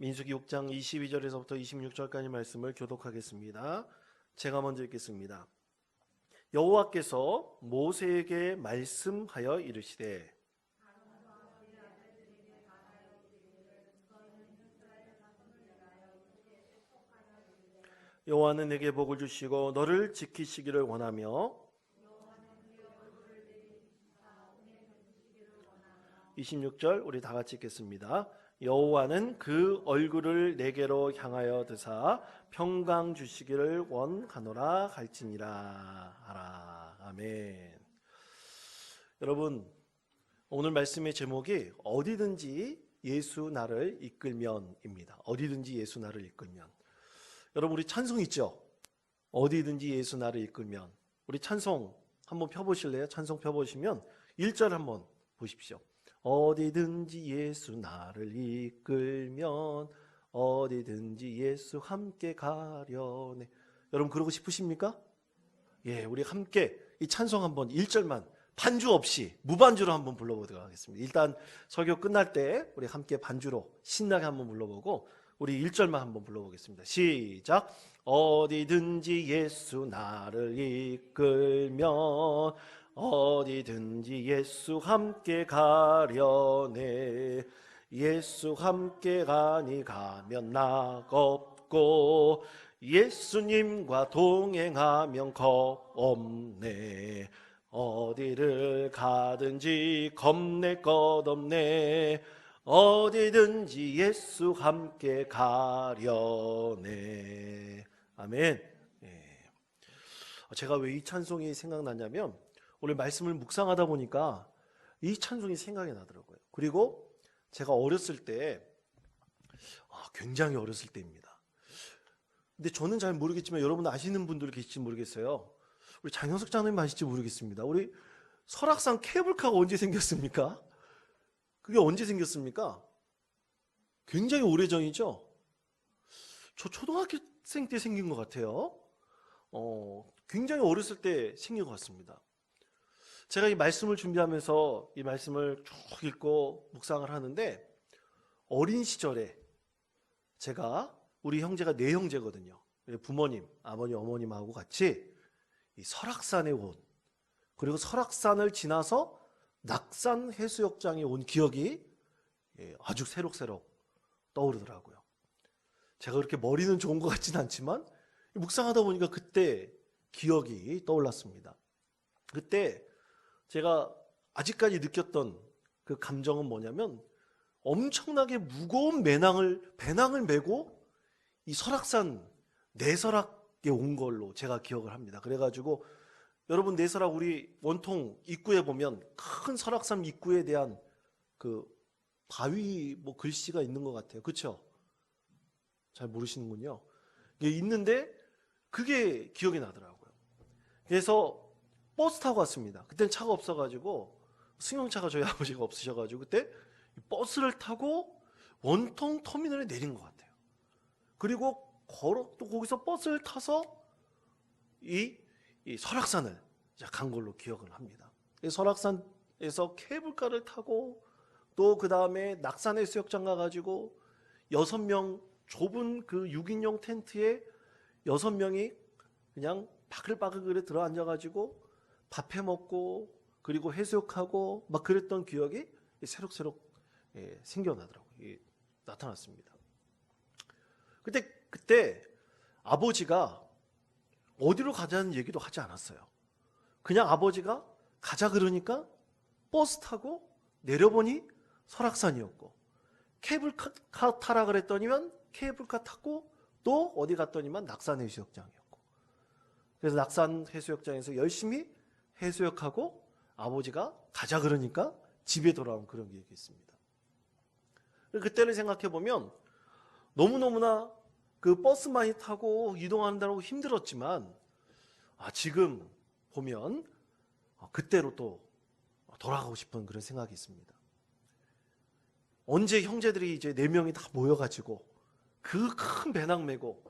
민수기 6장 22절에서부터 26절까지 말씀을 교독하겠습니다. 제가 먼저 읽겠습니다. 여호와께서 모세에게 말씀하여 이르시되 여호와는 내게 복을 주시고 너를 지키시기를 원하며 26절 우리 다 같이 읽겠습니다. 여호와는 그 얼굴을 내게로 향하여 드사 평강 주시기를 원하노라 갈지니라 하라. 아멘. 여러분 오늘 말씀의 제목이 어디든지 예수 나를 이끌면입니다. 어디든지 예수 나를 이끌면. 여러분 우리 찬송 있죠? 어디든지 예수 나를 이끌면. 우리 찬송 한번 펴보실래요? 찬송 펴보시면 1절 한번 보십시오. 어디든지 예수 나를 이끌면 어디든지 예수 함께 가려네. 여러분 그러고 싶으십니까? 예, 우리 함께 이 찬송 한번 1절만 반주 없이 무반주로 한번 불러보도록 하겠습니다. 일단 설교 끝날 때 우리 함께 반주로 신나게 한번 불러보고 우리 1절만 한번 불러보겠습니다. 시작. 어디든지 예수 나를 이끌면 어디든지 예수 함께 가려네. 예수 함께 가니 가면 낙 없고 예수님과 동행하면 겁 없네. 어디를 가든지 겁낼 것 없네. 어디든지 예수 함께 가려네. 아멘. 예. 제가 왜 이 찬송이 생각나냐면 오늘 말씀을 묵상하다 보니까 이 찬송이 생각이 나더라고요. 그리고 제가 어렸을 때, 아, 굉장히 어렸을 때입니다. 근데 저는 잘 모르겠지만 여러분 아시는 분들 계실지 모르겠어요. 우리 장현석 장로님 아실지 모르겠습니다. 우리 설악산 케이블카가 언제 생겼습니까? 그게 언제 생겼습니까? 굉장히 오래전이죠? 저 초등학생 때 생긴 것 같아요. 어, 굉장히 어렸을 때 생긴 것 같습니다. 제가 이 말씀을 준비하면서 이 말씀을 쭉 읽고 묵상을 하는데 어린 시절에 제가 우리 형제가 네 형제거든요. 부모님, 아버님, 어머님하고 같이 이 설악산에 온 그리고 설악산을 지나서 낙산 해수욕장에 온 기억이 예, 아주 새록새록 떠오르더라고요. 제가 그렇게 머리는 좋은 것 같진 않지만 묵상하다 보니까 그때 기억이 떠올랐습니다. 그때 제가 아직까지 느꼈던 그 감정은 뭐냐면 엄청나게 무거운 배낭을 배낭을 메고 이 설악산 내설악에 온 걸로 제가 기억을 합니다. 그래가지고 여러분 내설악 우리 원통 입구에 보면 큰 설악산 입구에 대한 그 바위 뭐 글씨가 있는 것 같아요. 그렇죠? 잘 모르시는군요. 이게 있는데 그게 기억이 나더라고요. 그래서 버스 타고 왔습니다. 그때는 차가 없어가지고 승용차가 저희 아버지가 없으셔가지고 그때 버스를 타고 원통 터미널에 내린 것 같아요. 그리고 걸어 또 거기서 버스를 타서 이, 이 설악산을 간 걸로 기억을 합니다. 이 설악산에서 케이블카를 타고 또 그 다음에 낙산해 수욕장 가가지고 여섯 명 좁은 그 6인용 텐트에 여섯 명이 그냥 바글바글 들어 앉아가지고 밥해 먹고 그리고 해수욕하고 막 그랬던 기억이 새록새록 예, 생겨나더라고요. 예, 나타났습니다. 그때 그때 아버지가 어디로 가자는 얘기도 하지 않았어요. 그냥 아버지가 가자 그러니까 버스 타고 내려보니 설악산이었고 케이블카 타라 그랬더니만 케이블카 타고 또 어디 갔더니만 낙산 해수욕장이었고 그래서 낙산 해수욕장에서 열심히 해수욕하고 아버지가 가자 그러니까 집에 돌아온 그런 기억이 있습니다. 그때를 생각해 보면 너무너무나 그 버스 많이 타고 이동하느라고 힘들었지만 아 지금 보면 그때로 또 돌아가고 싶은 그런 생각이 있습니다. 언제 형제들이 이제 네 명이 다 모여가지고 그 큰 배낭 메고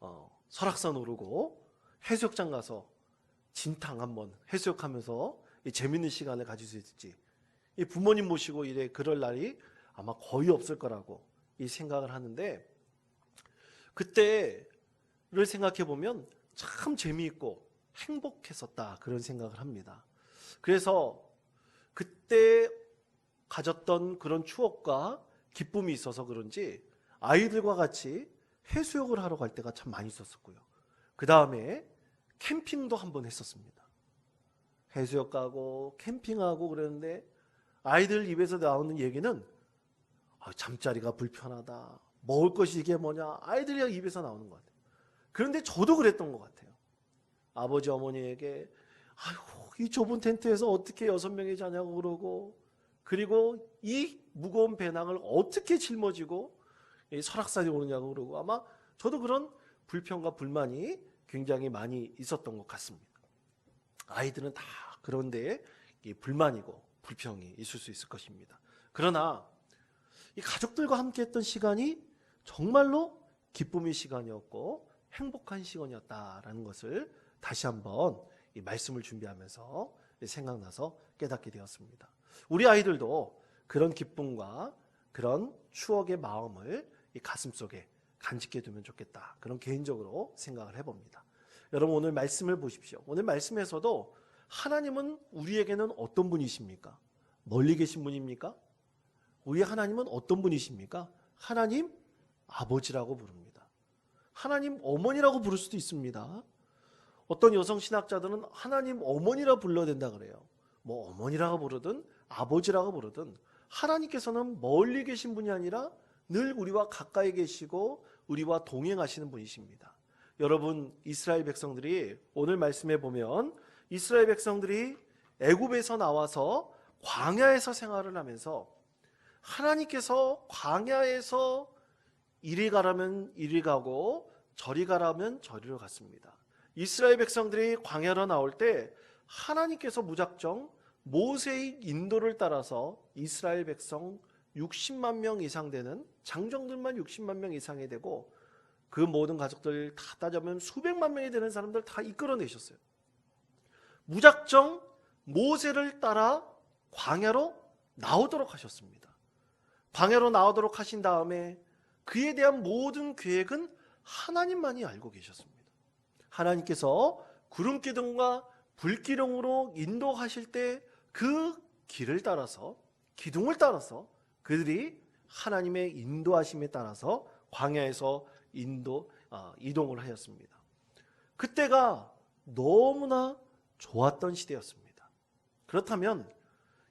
어, 설악산 오르고 해수욕장 가서 진탕 한번 해수욕하면서 이 재밌는 시간을 가질 수 있을지 이 부모님 모시고 이래 그럴 날이 아마 거의 없을 거라고 이 생각을 하는데 그때를 생각해 보면 참 재미있고 행복했었다 그런 생각을 합니다. 그래서 그때 가졌던 그런 추억과 기쁨이 있어서 그런지 아이들과 같이 해수욕을 하러 갈 때가 참 많이 있었었고요. 그 다음에 캠핑도 한 번 했었습니다. 해수욕 가고 캠핑하고 그랬는데 아이들 입에서 나오는 얘기는 아, 잠자리가 불편하다. 먹을 것이 이게 뭐냐. 아이들이 입에서 나오는 것 같아요. 그런데 저도 그랬던 것 같아요. 아버지 어머니에게 아이고 이 좁은 텐트에서 어떻게 여섯 명이 자냐고 그러고 그리고 이 무거운 배낭을 어떻게 짊어지고 이 설악산에 오느냐고 그러고 아마 저도 그런 불평과 불만이 굉장히 많이 있었던 것 같습니다. 아이들은 다 그런데 이 불만이고 불평이 있을 수 있을 것입니다. 그러나 이 가족들과 함께 했던 시간이 정말로 기쁨의 시간이었고 행복한 시간이었다라는 것을 다시 한번 이 말씀을 준비하면서 생각나서 깨닫게 되었습니다. 우리 아이들도 그런 기쁨과 그런 추억의 마음을 이 가슴 속에 간직해 두면 좋겠다. 그런 개인적으로 생각을 해봅니다. 여러분 오늘 말씀을 보십시오. 오늘 말씀에서도 하나님은 우리에게는 어떤 분이십니까? 멀리 계신 분입니까? 우리 하나님은 어떤 분이십니까? 하나님 아버지라고 부릅니다. 하나님 어머니라고 부를 수도 있습니다. 어떤 여성 신학자들은 하나님 어머니라 불러야 된다 그래요. 뭐 어머니라고 부르든 아버지라고 부르든 하나님께서는 멀리 계신 분이 아니라 늘 우리와 가까이 계시고 우리와 동행하시는 분이십니다. 여러분 이스라엘 백성들이 오늘 말씀해 보면 이스라엘 백성들이 애굽에서 나와서 광야에서 생활을 하면서 하나님께서 광야에서 이리 가라면 이리 가고 저리 가라면 저리로 갔습니다. 이스라엘 백성들이 광야로 나올 때 하나님께서 무작정 모세의 인도를 따라서 이스라엘 백성 60만 명 이상 되는 장정들만 60만 명 이상이 되고 그 모든 가족들 다 따져면 수백만 명이 되는 사람들 다 이끌어내셨어요. 무작정 모세를 따라 광야로 나오도록 하셨습니다. 광야로 나오도록 하신 다음에 그에 대한 모든 계획은 하나님만이 알고 계셨습니다. 하나님께서 구름 기둥과 불 기둥으로 인도하실 때 그 길을 따라서 기둥을 따라서 그들이 하나님의 인도하심에 따라서 광야에서 인도 아, 이동을 하였습니다. 그때가 너무나 좋았던 시대였습니다. 그렇다면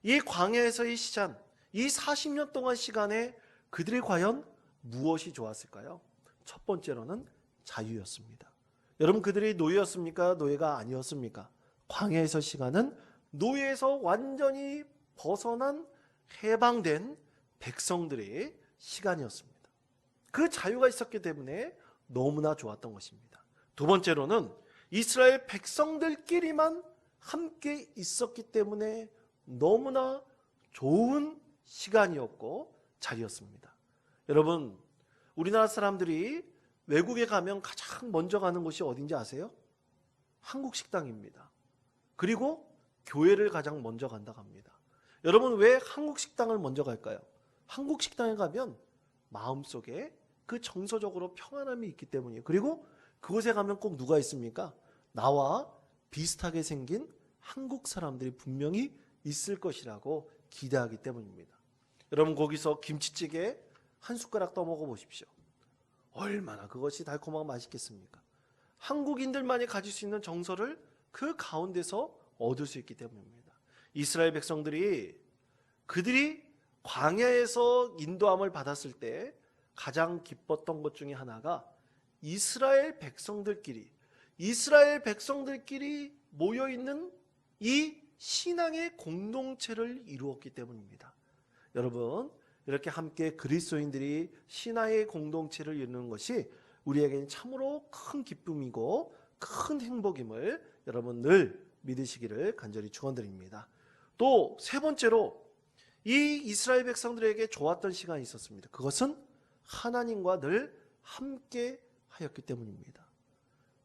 이 광야에서의 시간, 이 40년 동안 시간에 그들이 과연 무엇이 좋았을까요? 첫 번째로는 자유였습니다. 여러분 그들이 노예였습니까? 노예가 아니었습니까? 광야에서 시간은 노예에서 완전히 벗어난 해방된 백성들의 시간이었습니다. 그 자유가 있었기 때문에 너무나 좋았던 것입니다. 두 번째로는 이스라엘 백성들끼리만 함께 있었기 때문에 너무나 좋은 시간이었고 자리였습니다. 여러분, 우리나라 사람들이 외국에 가면 가장 먼저 가는 곳이 어딘지 아세요? 한국 식당입니다. 그리고 교회를 가장 먼저 간다고 합니다. 여러분 왜 한국 식당을 먼저 갈까요? 한국 식당에 가면 마음속에 그 정서적으로 평안함이 있기 때문이에요. 그리고 그곳에 가면 꼭 누가 있습니까? 나와 비슷하게 생긴 한국 사람들이 분명히 있을 것이라고 기대하기 때문입니다. 여러분 거기서 김치찌개 한 숟가락 떠먹어 보십시오. 얼마나 그것이 달콤하고 맛있겠습니까? 한국인들만이 가질 수 있는 정서를 그 가운데서 얻을 수 있기 때문입니다. 이스라엘 백성들이 그들이 광야에서 인도함을 받았을 때 가장 기뻤던 것 중에 하나가 이스라엘 백성들끼리 이스라엘 백성들끼리 모여 있는 이 신앙의 공동체를 이루었기 때문입니다. 여러분, 이렇게 함께 그리스도인들이 신앙의 공동체를 이루는 것이 우리에게는 참으로 큰 기쁨이고 큰 행복임을 여러분 늘 믿으시기를 간절히 축원드립니다. 또 세 번째로 이 이스라엘 백성들에게 좋았던 시간이 있었습니다. 그것은 하나님과 늘 함께 하였기 때문입니다.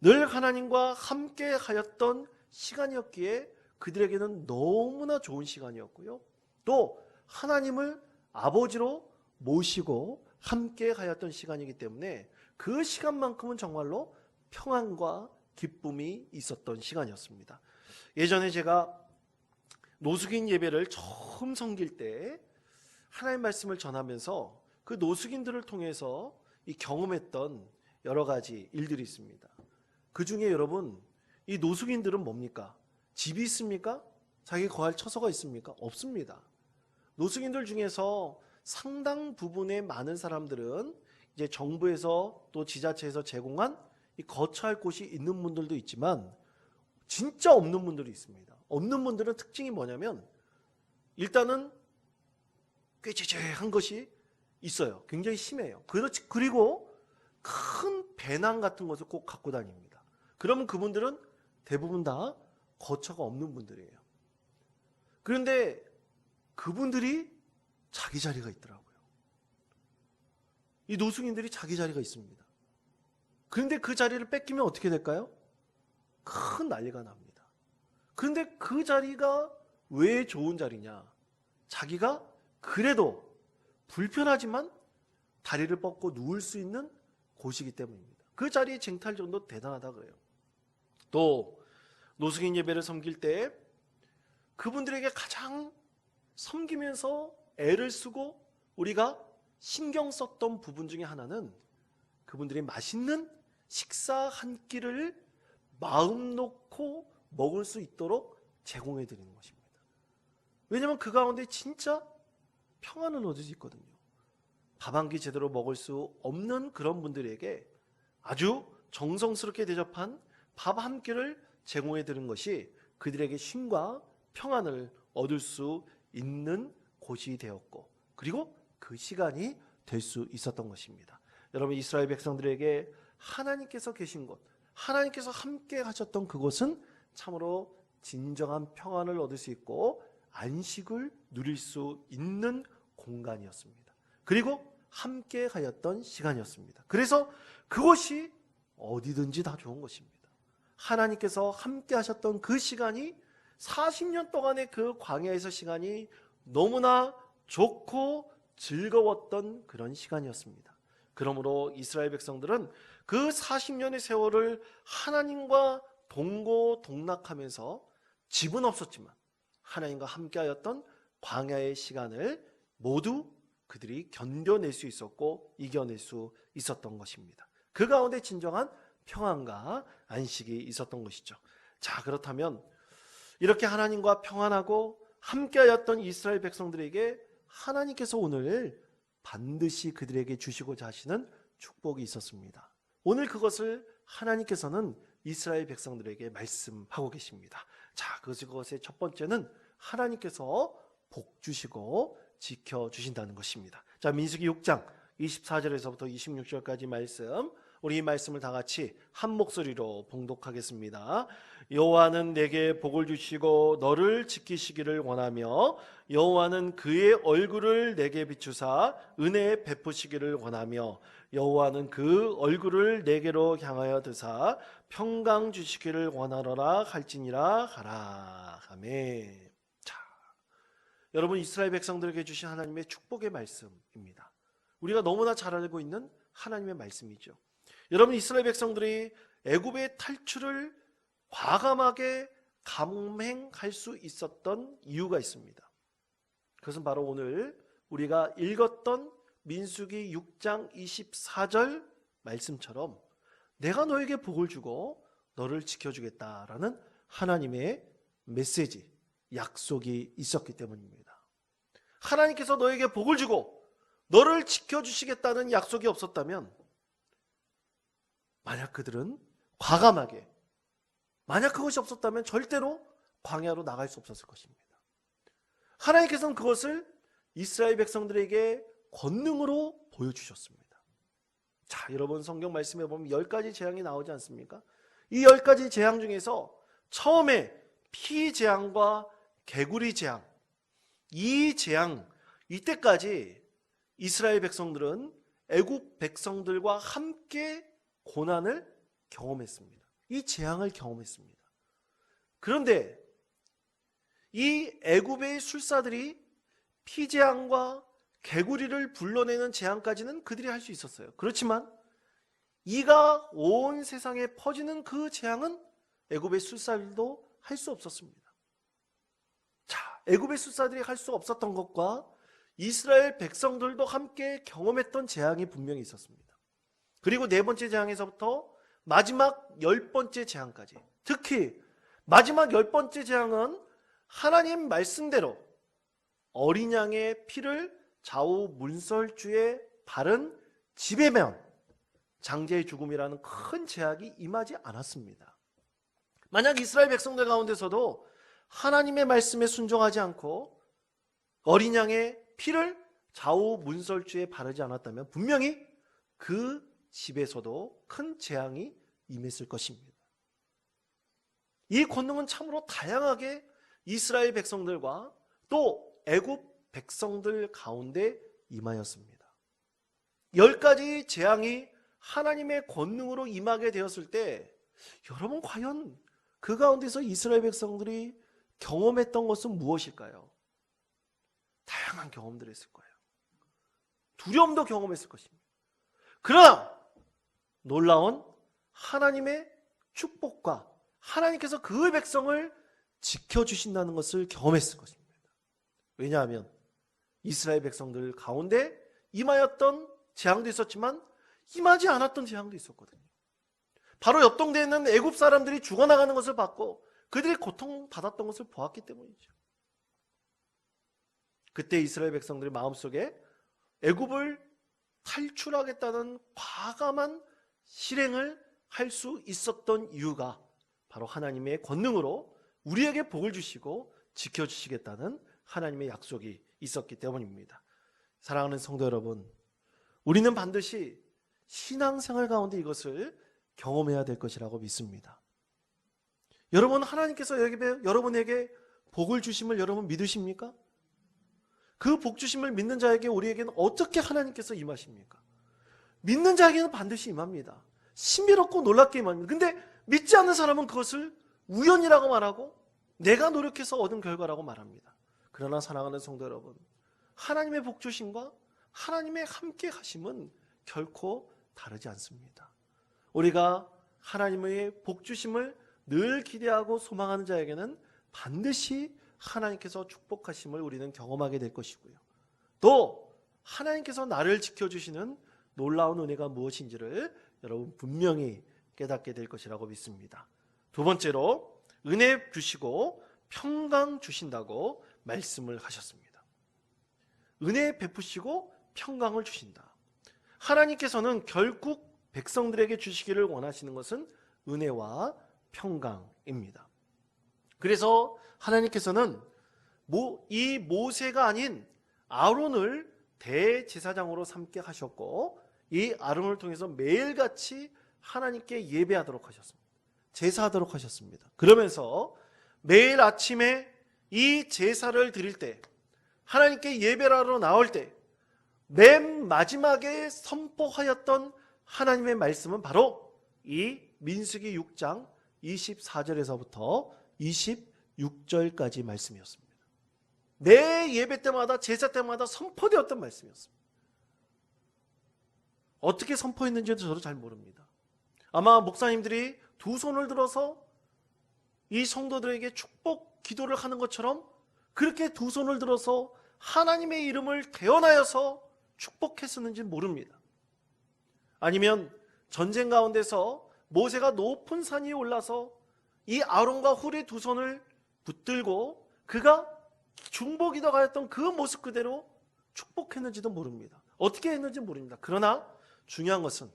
늘 하나님과 함께 하였던 시간이었기에 그들에게는 너무나 좋은 시간이었고요. 또 하나님을 아버지로 모시고 함께 가였던 시간이기 때문에 그 시간만큼은 정말로 평안과 기쁨이 있었던 시간이었습니다. 예전에 제가 노숙인 예배를 처음 섬길 때 하나님 말씀을 전하면서 그 노숙인들을 통해서 이 경험했던 여러 가지 일들이 있습니다. 그 중에 여러분 이 노숙인들은 뭡니까? 집이 있습니까? 자기 거할 처소가 있습니까? 없습니다. 노숙인들 중에서 상당 부분의 많은 사람들은 이제 정부에서 또 지자체에서 제공한 이 거처할 곳이 있는 분들도 있지만 진짜 없는 분들이 있습니다. 없는 분들은 특징이 뭐냐면 일단은 꾀죄죄한 것이 있어요. 굉장히 심해요. 그렇지 그리고 큰 배낭 같은 것을 꼭 갖고 다닙니다. 그러면 그분들은 대부분 다 거처가 없는 분들이에요. 그런데 그분들이 자기 자리가 있더라고요. 이 노숙인들이 자기 자리가 있습니다. 그런데 그 자리를 뺏기면 어떻게 될까요? 큰 난리가 납니다. 그런데 그 자리가 왜 좋은 자리냐? 자기가 그래도 불편하지만 다리를 뻗고 누울 수 있는 곳이기 때문입니다. 그 자리의 쟁탈 정도 대단하다 그래요. 또 노숙인 예배를 섬길 때 그분들에게 가장 섬기면서 애를 쓰고 우리가 신경 썼던 부분 중에 하나는 그분들이 맛있는 식사 한 끼를 마음 놓고 먹을 수 있도록 제공해 드리는 것입니다. 왜냐하면 그 가운데 진짜 평안을 얻을 수 있거든요. 밥 한 끼 제대로 먹을 수 없는 그런 분들에게 아주 정성스럽게 대접한 밥 한 끼를 제공해 드리는 것이 그들에게 쉼과 평안을 얻을 수 있는 곳이 되었고 그리고 그 시간이 될 수 있었던 것입니다. 여러분 이스라엘 백성들에게 하나님께서 계신 곳, 하나님께서 함께 하셨던 그곳은 참으로 진정한 평안을 얻을 수 있고 안식을 누릴 수 있는 공간이었습니다. 그리고 함께 가였던 시간이었습니다. 그래서 그것이 어디든지 다 좋은 것입니다. 하나님께서 함께 하셨던 그 시간이 40년 동안의 그 광야에서 시간이 너무나 좋고 즐거웠던 그런 시간이었습니다. 그러므로 이스라엘 백성들은 그 40년의 세월을 하나님과 동고동락하면서 집은 없었지만 하나님과 함께하였던 광야의 시간을 모두 그들이 견뎌낼 수 있었고 이겨낼 수 있었던 것입니다. 그 가운데 진정한 평안과 안식이 있었던 것이죠. 자, 그렇다면 이렇게 하나님과 평안하고 함께하였던 이스라엘 백성들에게 하나님께서 오늘 반드시 그들에게 주시고자 하시는 축복이 있었습니다. 오늘 그것을 하나님께서는 이스라엘 백성들에게 말씀하고 계십니다. 자, 그것의 첫 번째는 하나님께서 복 주시고 지켜 주신다는 것입니다. 자, 민수기 6장 24절에서부터 26절까지 말씀 우리 이 말씀을 다 같이 한 목소리로 봉독하겠습니다. 여호와는 내게 복을 주시고 너를 지키시기를 원하며 여호와는 그의 얼굴을 내게 비추사 은혜 베푸시기를 원하며 여호와는 그 얼굴을 내게로 향하여 드사 평강 주시기를 원하노라 할지니라 하라. 아멘. 자, 여러분 이스라엘 백성들에게 주신 하나님의 축복의 말씀입니다. 우리가 너무나 잘 알고 있는 하나님의 말씀이죠. 여러분 이스라엘 백성들이 애굽의 탈출을 과감하게 감행할 수 있었던 이유가 있습니다. 그것은 바로 오늘 우리가 읽었던 민수기 6장 24절 말씀처럼 내가 너에게 복을 주고 너를 지켜주겠다라는 하나님의 메시지, 약속이 있었기 때문입니다. 하나님께서 너에게 복을 주고 너를 지켜주시겠다는 약속이 없었다면 만약 그들은 과감하게 만약 그것이 없었다면 절대로 광야로 나갈 수 없었을 것입니다. 하나님께서는 그것을 이스라엘 백성들에게 권능으로 보여주셨습니다. 자, 여러분 성경 말씀에 보면 열 가지 재앙이 나오지 않습니까? 이 열 가지 재앙 중에서 처음에 피 재앙과 개구리 재앙, 이 재앙 이때까지 이스라엘 백성들은 애국 백성들과 함께 고난을 경험했습니다. 이 재앙을 경험했습니다. 그런데 이 애굽의 술사들이 피재앙과 개구리를 불러내는 재앙까지는 그들이 할 수 있었어요. 그렇지만 이가 온 세상에 퍼지는 그 재앙은 애굽의 술사들도 할 수 없었습니다. 자, 애굽의 술사들이 할 수 없었던 것과 이스라엘 백성들도 함께 경험했던 재앙이 분명히 있었습니다. 그리고 네 번째 재앙에서부터 마지막 열 번째 재앙까지 특히 마지막 열 번째 재앙은 하나님 말씀대로 어린 양의 피를 좌우 문설주에 바른 집에면 장제의 죽음이라는 큰 제약이 임하지 않았습니다. 만약 이스라엘 백성들 가운데서도 하나님의 말씀에 순종하지 않고 어린 양의 피를 좌우 문설주에 바르지 않았다면 분명히 그 집에서도 큰 재앙이 임했을 것입니다. 이 권능은 참으로 다양하게 이스라엘 백성들과 또 애굽 백성들 가운데 임하였습니다. 열 가지 재앙이 하나님의 권능으로 임하게 되었을 때 여러분 과연 그 가운데서 이스라엘 백성들이 경험했던 것은 무엇일까요? 다양한 경험들을 했을 거예요. 두려움도 경험했을 것입니다. 그러나 놀라운 하나님의 축복과 하나님께서 그 백성을 지켜주신다는 것을 경험했을 것입니다. 왜냐하면 이스라엘 백성들 가운데 임하였던 재앙도 있었지만 임하지 않았던 재앙도 있었거든요. 바로 옆 동네에 있는 애굽 사람들이 죽어나가는 것을 봤고 그들이 고통받았던 것을 보았기 때문이죠. 그때 이스라엘 백성들의 마음속에 애굽을 탈출하겠다는 과감한 실행을 할 수 있었던 이유가 바로 하나님의 권능으로 우리에게 복을 주시고 지켜주시겠다는 하나님의 약속이 있었기 때문입니다. 사랑하는 성도 여러분, 우리는 반드시 신앙생활 가운데 이것을 경험해야 될 것이라고 믿습니다. 여러분, 하나님께서 여러분에게 복을 주심을 여러분 믿으십니까? 그 복 주심을 믿는 자에게 우리에게는 어떻게 하나님께서 임하십니까? 믿는 자에게는 반드시 임합니다. 신비롭고 놀랍게 임합니다. 근데 믿지 않는 사람은 그것을 우연이라고 말하고 내가 노력해서 얻은 결과라고 말합니다. 그러나 사랑하는 성도 여러분, 하나님의 복 주심과 하나님의 함께 하심은 결코 다르지 않습니다. 우리가 하나님의 복 주심을 늘 기대하고 소망하는 자에게는 반드시 하나님께서 축복하심을 우리는 경험하게 될 것이고요. 또 하나님께서 나를 지켜주시는 놀라운 은혜가 무엇인지를 여러분 분명히 깨닫게 될 것이라고 믿습니다. 두 번째로 은혜 주시고 평강 주신다고 말씀을 하셨습니다. 은혜 베푸시고 평강을 주신다. 하나님께서는 결국 백성들에게 주시기를 원하시는 것은 은혜와 평강입니다. 그래서 하나님께서는 이 모세가 아닌 아론을 대제사장으로 삼게 하셨고 이 아론을 통해서 매일같이 하나님께 예배하도록 하셨습니다. 제사하도록 하셨습니다. 그러면서 매일 아침에 이 제사를 드릴 때 하나님께 예배를 하러 나올 때 맨 마지막에 선포하였던 하나님의 말씀은 바로 이 민수기 6장 24절에서부터 26절까지 말씀이었습니다. 매 예배 때마다 제사 때마다 선포되었던 말씀이었습니다. 어떻게 선포했는지도 저도 잘 모릅니다. 아마 목사님들이 두 손을 들어서 이 성도들에게 축복 기도를 하는 것처럼 그렇게 두 손을 들어서 하나님의 이름을 대언하여서 축복했었는지 모릅니다. 아니면 전쟁 가운데서 모세가 높은 산 위에 올라서 이 아론과 훌의 두 손을 붙들고 그가 중보기도 가였던 그 모습 그대로 축복했는지도 모릅니다. 어떻게 했는지 모릅니다. 그러나 중요한 것은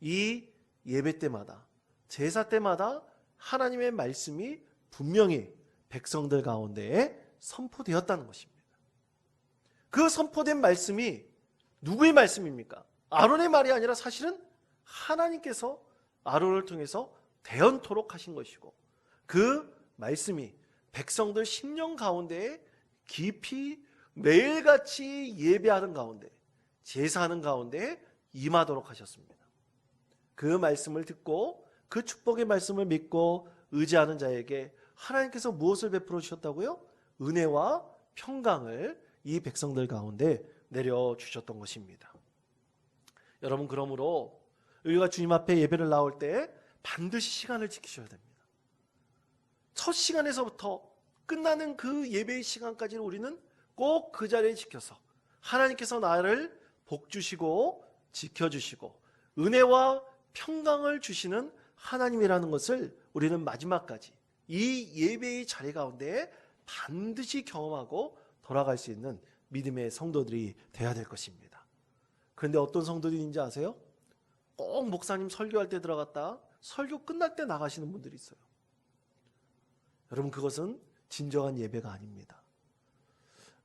이 예배 때마다 제사 때마다 하나님의 말씀이 분명히 백성들 가운데에 선포되었다는 것입니다. 그 선포된 말씀이 누구의 말씀입니까? 아론의 말이 아니라 사실은 하나님께서 아론을 통해서 대언토록 하신 것이고 그 말씀이 백성들 심령 가운데에 깊이 매일같이 예배하는 가운데 제사하는 가운데 임하도록 하셨습니다. 그 말씀을 듣고 그 축복의 말씀을 믿고 의지하는 자에게 하나님께서 무엇을 베풀어 주셨다고요? 은혜와 평강을 이 백성들 가운데 내려 주셨던 것입니다. 여러분 그러므로 우리가 주님 앞에 예배를 나올 때 반드시 시간을 지키셔야 됩니다. 첫 시간에서부터 끝나는 그 예배의 시간까지는 우리는 꼭 그 자리에 지켜서 하나님께서 나를 복 주시고 지켜 주시고 은혜와 평강을 주시는 하나님이라는 것을 우리는 마지막까지 이 예배의 자리 가운데 반드시 경험하고 돌아갈 수 있는 믿음의 성도들이 되어야 될 것입니다. 그런데 어떤 성도들인지 아세요? 꼭 목사님 설교할 때 들어갔다 설교 끝날 때 나가시는 분들이 있어요. 여러분 그것은 진정한 예배가 아닙니다.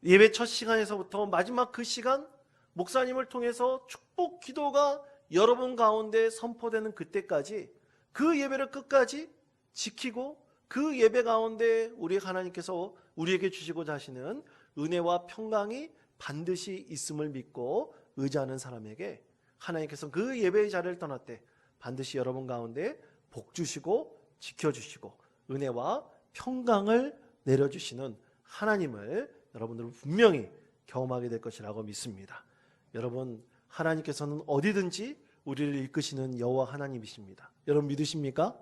예배 첫 시간에서부터 마지막 그 시간 목사님을 통해서 축복 기도가 여러분 가운데 선포되는 그때까지 그 예배를 끝까지 지키고 그 예배 가운데 우리 하나님께서 우리에게 주시고자 하시는 은혜와 평강이 반드시 있음을 믿고 의지하는 사람에게 하나님께서 그 예배의 자리를 떠날 때 반드시 여러분 가운데 복 주시고 지켜 주시고 은혜와 평강을 내려 주시는 하나님을 여러분들은 분명히 경험하게 될 것이라고 믿습니다. 여러분 하나님께서는 어디든지 우리를 이끄시는 여호와 하나님이십니다. 여러분 믿으십니까?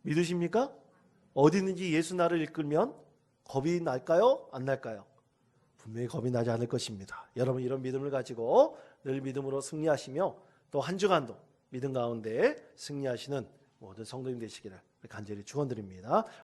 믿으십니까? 어디든지 예수 나를 이끌면 겁이 날까요? 안 날까요? 분명히 겁이 나지 않을 것입니다. 여러분 이런 믿음을 가지고 늘 믿음으로 승리하시며 또 한 주간도 믿음 가운데 승리하시는 모든 성도님 되시기를 간절히 축원드립니다.